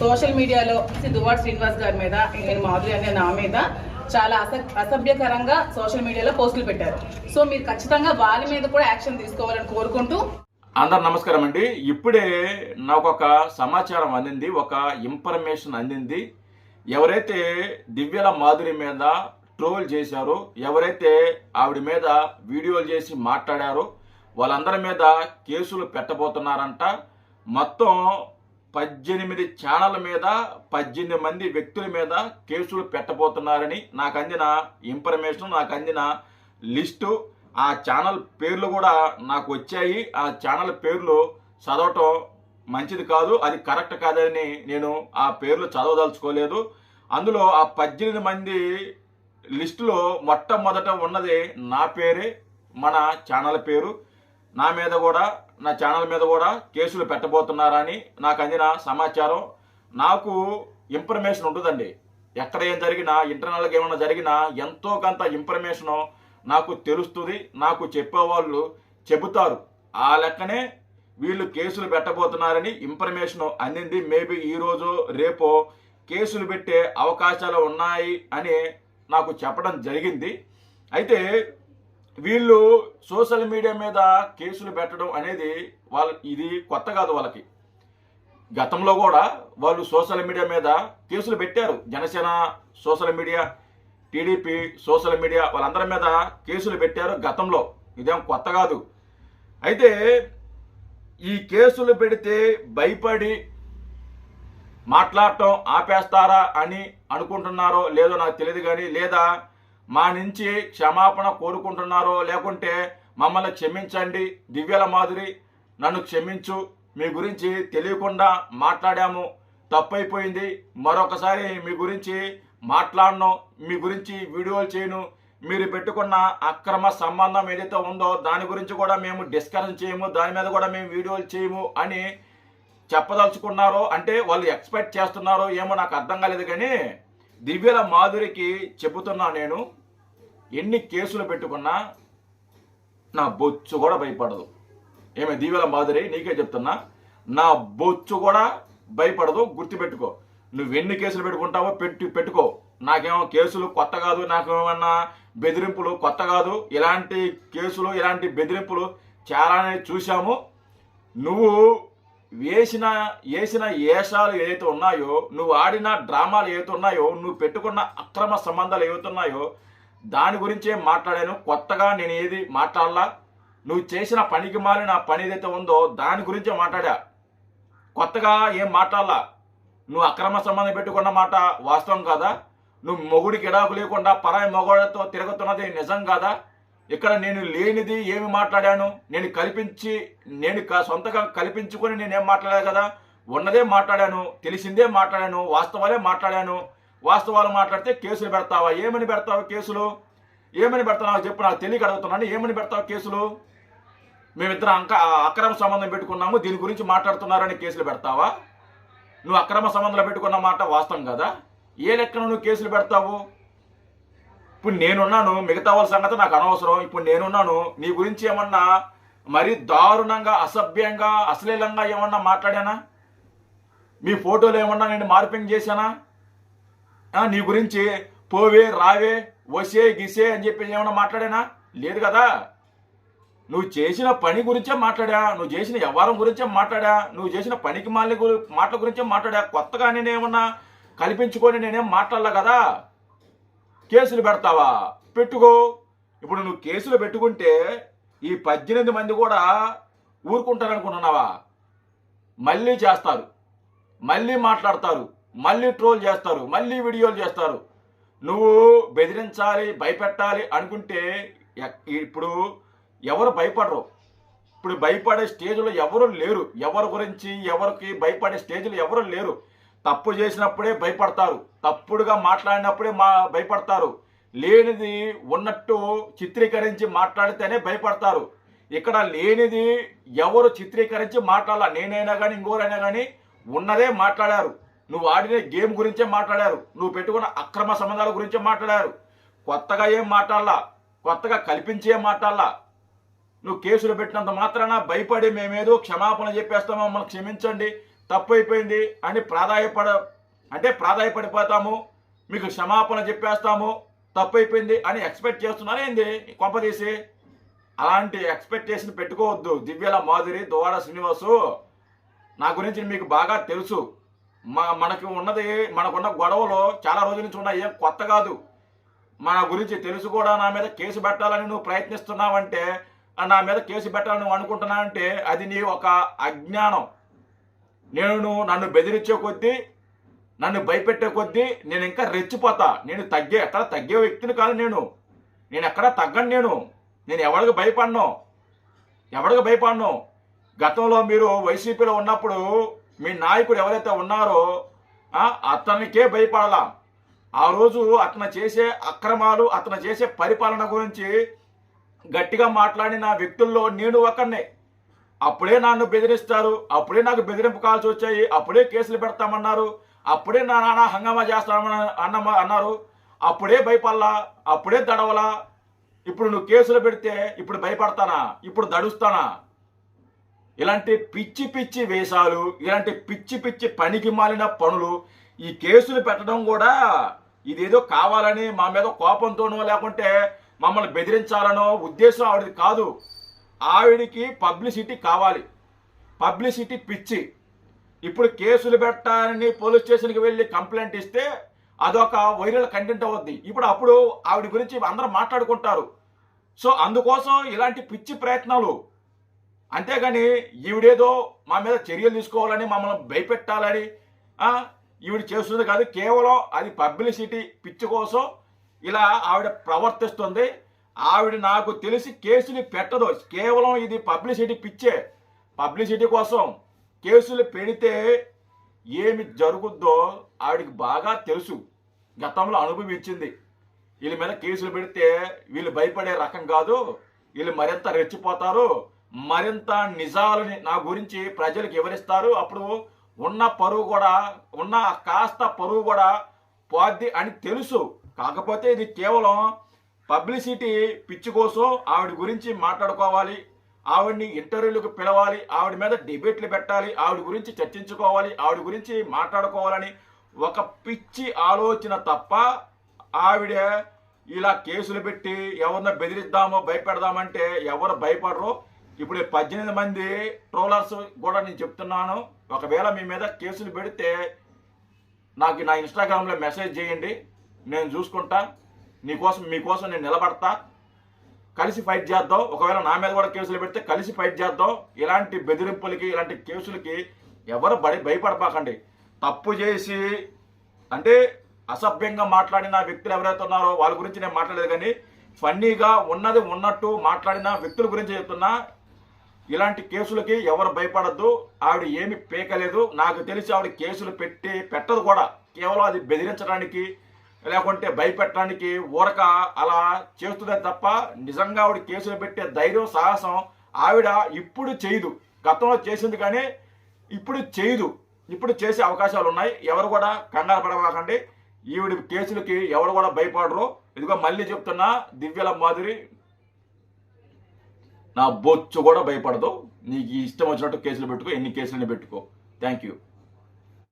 Social మీడియాలో దువ్వాడ్ శ్రీనివాస్ గారి మీద నేను మాధురి అనే నా మీద చాలా అస అసభ్యకరంగా సోషల్ మీడియాలో పోస్టులు పెట్టారు. సో మీరు ఖచ్చితంగా వారి మీద కూడా యాక్షన్ తీసుకోవాలని కోరుకుంటూ అందరు నమస్కారం అండి. ఇప్పుడే నాకు ఒక సమాచారం అందింది ఒక ఇన్ఫర్మేషన్ అందింది. ఎవరైతే దివ్యల మాధురి మీద ట్రోల్ చేశారో ఎవరైతే ఆవిడ మీద వీడియోలు చేసి మాట్లాడారో వాళ్ళందరి మీద కేసులు పెట్టబోతున్నారంట. మొత్తం పద్దెనిమిది ఛానళ్ళ మీద పద్దెనిమిది మంది వ్యక్తుల మీద కేసులు పెట్టబోతున్నారని నాకు అందిన ఇన్ఫర్మేషన్ నాకు అందిన లిస్టు ఆ ఛానల్ పేర్లు కూడా నాకు వచ్చాయి. ఆ ఛానల్ పేర్లు చదవటం మంచిది కాదు అది కరెక్ట్ కాదని నేను ఆ పేర్లు చదవదలుచుకోలేదు. అందులో ఆ పద్దెనిమిది మంది లిస్టులో మొట్టమొదట ఉన్నది నా పేరే మన ఛానల్ పేరు. నా మీద కూడా నా ఛానల్ మీద కూడా కేసులు పెట్టబోతున్నారని నాకు అందిన సమాచారం. నాకు ఇన్ఫర్మేషన్ ఉంటుందండి. ఎక్కడ ఏం జరిగినా ఇంటర్నల్గా ఏమైనా జరిగినా ఎంతో కొంత ఇన్ఫర్మేషను నాకు తెలుస్తుంది. నాకు చెప్పేవాళ్ళు చెబుతారు. ఆ లెక్కనే వీళ్ళు కేసులు పెట్టబోతున్నారని ఇన్ఫర్మేషన్ అందింది. మేబీ ఈరోజు రేపో కేసులు పెట్టే అవకాశాలు ఉన్నాయి అని నాకు చెప్పడం జరిగింది. అయితే వీళ్ళు సోషల్ మీడియా మీద కేసులు పెట్టడం అనేది వాళ్ళ ఇది కొత్త కాదు వాళ్ళకి. గతంలో కూడా వాళ్ళు సోషల్ మీడియా మీద కేసులు పెట్టారు. Janasena social media TDP social media వాళ్ళందరి మీద కేసులు పెట్టారు గతంలో. ఇదేం కొత్త కాదు. అయితే ఈ కేసులు పెడితే భయపడి మాట్లాడటం ఆపేస్తారా అని అనుకుంటున్నారో లేదో నాకు తెలియదు కానీ లేదా మా నుంచి క్షమాపణ కోరుకుంటున్నారో లేకుంటే మమ్మల్ని క్షమించండి. దివ్యల మాదిరి నన్ను క్షమించు. మీ గురించి తెలియకుండా మాట్లాడాము. తప్పైపోయింది. మరొకసారి మీ గురించి మాట్లాడను. మీ గురించి వీడియోలు చేయను. మీరు పెట్టుకున్న అక్రమ సంబంధం ఏదైతే ఉందో దాని గురించి కూడా మేము డిస్కషన్ చేయము. దాని మీద కూడా మేము వీడియోలు చేయము అని చెప్పదలుచుకున్నారో అంటే వాళ్ళు ఎక్స్పెక్ట్ చేస్తున్నారో ఏమో నాకు అర్థం కాలేదు కానీ దివ్యల మాధురికి చెబుతున్నా నేను. ఎన్ని కేసులు పెట్టుకున్నా నా బొచ్చు కూడా భయపడదు. ఏమే దీవెల మాదిరి నీకే చెప్తున్నా నా బొచ్చు కూడా భయపడదు గుర్తుపెట్టుకో. నువ్వు ఎన్ని కేసులు పెట్టుకుంటావో పెట్టి పెట్టుకో. నాకేమో కేసులు కొత్త కాదు నాకు ఏమన్నా బెదిరింపులు కొత్త కాదు. ఇలాంటి కేసులు ఇలాంటి బెదిరింపులు చాలానే చూశాము. నువ్వు వేసిన వేసిన ఏషాలు ఏదైతే ఉన్నాయో నువ్వు ఆడిన డ్రామాలు ఏవైతే ఉన్నాయో నువ్వు పెట్టుకున్న అక్రమ సంబంధాలు ఏవైతే ఉన్నాయో దాని గురించే మాట్లాడాను. కొత్తగా నేను ఏది మాట్లాడలా? నువ్వు చేసిన పనికి మాలిన పని ఏదైతే ఉందో దాని గురించే మాట్లాడా? కొత్తగా ఏం మాట్లాడలా? నువ్వు అక్రమ సంబంధం పెట్టుకున్న మాట వాస్తవం కాదా? నువ్వు మొగుడికి ఎడాకు లేకుండా పరాయి మొగుడితో తిరుగుతున్నది నిజం కాదా? ఇక్కడ నేను లేనిది ఏమి మాట్లాడాను? నేను కల్పించి నేను సొంతగా కల్పించుకొని నేనేం మాట్లాడాను కదా? ఉన్నదే మాట్లాడాను తెలిసిందే మాట్లాడాను వాస్తవాలే మాట్లాడాను. వాస్తవాలు మాట్లాడితే కేసులు పెడతావా? ఏమని పెడతావు కేసులు? ఏమని పెడతావు? చెప్పు నాకు తెలియక అడుగుతున్నాను. ఏమని పెడతావు కేసులు? మేమిద్దరం అంక అక్రమ సంబంధం పెట్టుకున్నాము. దీని గురించి మాట్లాడుతున్నారని కేసులు పెడతావా? నువ్వు అక్రమ సంబంధాలు పెట్టుకున్న మాట వాస్తవం కదా? ఏ లెక్కన నువ్వు కేసులు పెడతావు? ఇప్పుడు నేనున్నాను. మిగతా వాళ్ళ సంగతి నాకు అనవసరం. ఇప్పుడు నేనున్నాను. నీ గురించి ఏమన్నా మరీ దారుణంగా అసభ్యంగా అశ్లీలంగా ఏమన్నా మాట్లాడానా? మీ ఫోటోలు ఏమన్నా నేను మార్పింగ్ చేశానా? నీ గురించి పోవే రావే వసే గిసే అని చెప్పి ఏమైనా మాట్లాడానా? లేదు కదా. నువ్వు చేసిన పని గురించే మాట్లాడా? నువ్వు చేసిన వ్యవహారం గురించే మాట్లాడా? నువ్వు చేసిన పనికి మాలి మాటల గురించే మాట్లాడా? కొత్తగా నేనేమన్నా కల్పించుకొని నేనేం మాట్లాడలే కదా? కేసులు పెడతావా? పెట్టుకో. ఇప్పుడు నువ్వు కేసులు పెట్టుకుంటే ఈ పద్దెనిమిది మంది కూడా ఊరుకుంటారనుకుంటున్నావా? మళ్ళీ చేస్తారు. మళ్ళీ మాట్లాడతారు. మళ్ళీ ట్రోల్ చేస్తారు మళ్ళీ వీడియోలు చేస్తారు. నువ్వు బెదిరించాలి భయపెట్టాలి అనుకుంటే ఇప్పుడు ఎవరు భయపడరు. ఇప్పుడు భయపడే స్టేజ్లో ఎవరు లేరు. ఎవరి గురించి ఎవరికి భయపడే స్టేజ్లో ఎవరు లేరు. తప్పు చేసినప్పుడే భయపడతారు. తప్పుడుగా మాట్లాడినప్పుడే మా భయపడతారు. లేనిది ఉన్నట్టు చిత్రీకరించి మాట్లాడితేనే భయపడతారు. ఇక్కడ లేనిది ఎవరు చిత్రీకరించి మాట్లాడాల? నేనైనా కానీ ఇంకోరైనా కానీ ఉన్నదే మాట్లాడారు. నువ్వు ఆడిన గేమ్ గురించే మాట్లాడారు. నువ్వు పెట్టుకున్న అక్రమ సంబంధాల గురించే మాట్లాడారు. కొత్తగా ఏం మాట్లాడాలా? కొత్తగా కల్పించే మాట్లాడాలా? నువ్వు కేసులు పెట్టినంత మాత్రాన భయపడి మేమేదో క్షమాపణ చెప్పేస్తాము మమ్మల్ని క్షమించండి. తప్పు అయిపోయింది అని ప్రాధాయపడ అంటే ప్రాధాయపడిపోతాము. మీకు క్షమాపణ చెప్పేస్తాము. తప్పు అయిపోయింది అని ఎక్స్పెక్ట్ చేస్తున్నారు ఏంది? కొంపదీసి అలాంటి ఎక్స్పెక్టేషన్ పెట్టుకోవద్దు. దివ్యల మాధురి దువాడ శ్రీనివాసు. నా గురించి మీకు బాగా తెలుసు. మా మనకి ఉన్నది మనకున్న గొడవలు చాలా రోజుల నుంచి ఉన్నాయి. ఏం కొత్త కాదు. మన గురించి తెలుసు కూడా నా మీద కేసు పెట్టాలని నువ్వు ప్రయత్నిస్తున్నావంటే నా మీద కేసు పెట్టాలని నువ్వు అనుకుంటున్నావంటే అది నీ ఒక అజ్ఞానం. నేను నువ్వు నన్ను బెదిరించే కొద్దీ నన్ను భయపెట్టే కొద్దీ నేను ఇంకా రెచ్చిపోతా. నేను తగ్గే ఎక్కడ తగ్గే వ్యక్తిని కాదు నేను. నేను ఎక్కడ తగ్గను నేను. నేను ఎవరికి భయపడను? ఎవరికి భయపడను? గతంలో మీరు వైసీపీలో ఉన్నప్పుడు మీ నాయకుడు ఎవరైతే ఉన్నారో అతనికే భయపడాలా. ఆ రోజు అతను చేసే అక్రమాలు అతను చేసే పరిపాలన గురించి గట్టిగా మాట్లాడిన వ్యక్తుల్లో నేను ఒకరినే అప్పుడే నన్ను బెదిరిస్తారు అప్పుడే నాకు బెదిరింపు కాల్సి వచ్చాయి అప్పుడే కేసులు పెడతామన్నారు అప్పుడే నా నాన్న హంగామా చేస్తామని అన్న అన్నారు. అప్పుడే భయపడలా అప్పుడే దడవలా. ఇప్పుడు నువ్వు కేసులు పెడితే ఇప్పుడు భయపడతానా? ఇప్పుడు దడుస్తానా? ఇలాంటి పిచ్చి పిచ్చి వేషాలు ఇలాంటి పిచ్చి పిచ్చి పనికి మాలిన పనులు ఈ కేసులు పెట్టడం కూడా ఇదేదో కావాలని మా మీద కోపంతోనో లేకుంటే మమ్మల్ని బెదిరించాలనో ఉద్దేశం ఆవిడది కాదు. ఆవిడికి పబ్లిసిటీ కావాలి. పబ్లిసిటీ పిచ్చి. ఇప్పుడు కేసులు పెట్టాలని పోలీస్ స్టేషన్కి వెళ్ళి కంప్లైంట్ ఇస్తే అదొక వైరల్ కంటెంట్ అవుద్ది. ఇప్పుడు అప్పుడు ఆవిడ గురించి అందరూ మాట్లాడుకుంటారు. సో అందుకోసం ఇలాంటి పిచ్చి ప్రయత్నాలు అంతేగాని ఈవిడేదో మా మీద చర్యలు తీసుకోవాలని మమ్మల్ని భయపెట్టాలని ఈవిడ చేస్తుంది కాదు కేవలం అది పబ్లిసిటీ పిచ్చి కోసం ఇలా ఆవిడ ప్రవర్తిస్తుంది. ఆవిడ నాకు తెలిసి కేసులు పెట్టదు. కేవలం ఇది పబ్లిసిటీ పిచ్చే పబ్లిసిటీ కోసం కేసులు పెడితే ఏమి జరుగుద్దో ఆవిడకి బాగా తెలుసు. గతంలో అనుభవించింది. వీళ్ళ మీద కేసులు పెడితే వీళ్ళు భయపడే రకం కాదు. వీళ్ళు మరింత రెచ్చిపోతారు. మరింత నిజాలని నా గురించి ప్రజలకు వివరిస్తారు. అప్పుడు ఉన్న పరువు కూడా ఉన్న కాస్త పరువు కూడా పోద్ది అని తెలుసు. కాకపోతే ఇది కేవలం పబ్లిసిటీ పిచ్చి కోసం ఆవిడ గురించి మాట్లాడుకోవాలి. ఆవిడ్ని ఇంటర్వ్యూలకు పిలవాలి. ఆవిడ మీద డిబేట్లు పెట్టాలి. ఆవిడ గురించి చర్చించుకోవాలి. ఆవిడ గురించి మాట్లాడుకోవాలని ఒక పిచ్చి ఆలోచన తప్ప ఆవిడ ఇలా కేసులు పెట్టి ఎవరిన బెదిరిద్దామో భయపెడదామంటే ఎవరు భయపడరు. ఇప్పుడు పద్దెనిమిది మంది ట్రోలర్స్ కూడా నేను చెప్తున్నాను. ఒకవేళ మీ మీద కేసులు పెడితే నాకు నా ఇన్స్టాగ్రామ్లో మెసేజ్ చేయండి. నేను చూసుకుంటా. నీకోసం మీకోసం నేను నిలబడతా. కలిసి ఫైట్ చేద్దాం. ఒకవేళ నా మీద కూడా కేసులు పెడితే కలిసి ఫైట్ చేద్దాం. ఇలాంటి బెదిరింపులకి ఇలాంటి కేసులకి ఎవరు బడి భయపడపాకండి తప్పు చేసి అంటే అసభ్యంగా మాట్లాడిన వ్యక్తులు ఎవరైతే ఉన్నారో వాళ్ళ గురించి నేను మాట్లాడలేదు కానీ ఫన్నీగా ఉన్నది ఉన్నట్టు మాట్లాడిన వ్యక్తుల గురించి చెప్తున్నా. ఇలాంటి కేసులకి ఎవరు భయపడద్దు. ఆవిడ ఏమి పేకలేదు. నాకు తెలిసి ఆవిడ కేసులు పెట్టి పెట్టదు కూడా. కేవలం అది బెదిరించడానికి లేకుంటే భయపెట్టడానికి ఊరక అలా చేస్తుందే తప్ప నిజంగా ఆవిడ కేసులు పెట్టే ధైర్యం సాహసం ఆవిడ ఇప్పుడు చేయదు. గతంలో చేసింది కానీ ఇప్పుడు చేయదు. ఇప్పుడు చేసే అవకాశాలు ఉన్నాయి. ఎవరు కూడా కంగారు పడవాకండి ఈవిడ కేసులకి ఎవరు కూడా భయపడరు. ఇదిగో మళ్ళీ చెప్తున్నా దివ్యల మాదిరి నా బొచ్చు కూడా భయపడదు. నీకు ఇష్టం వచ్చినట్టు కేసులు పెట్టుకో ఎన్ని కేసులని పెట్టుకో. Thank you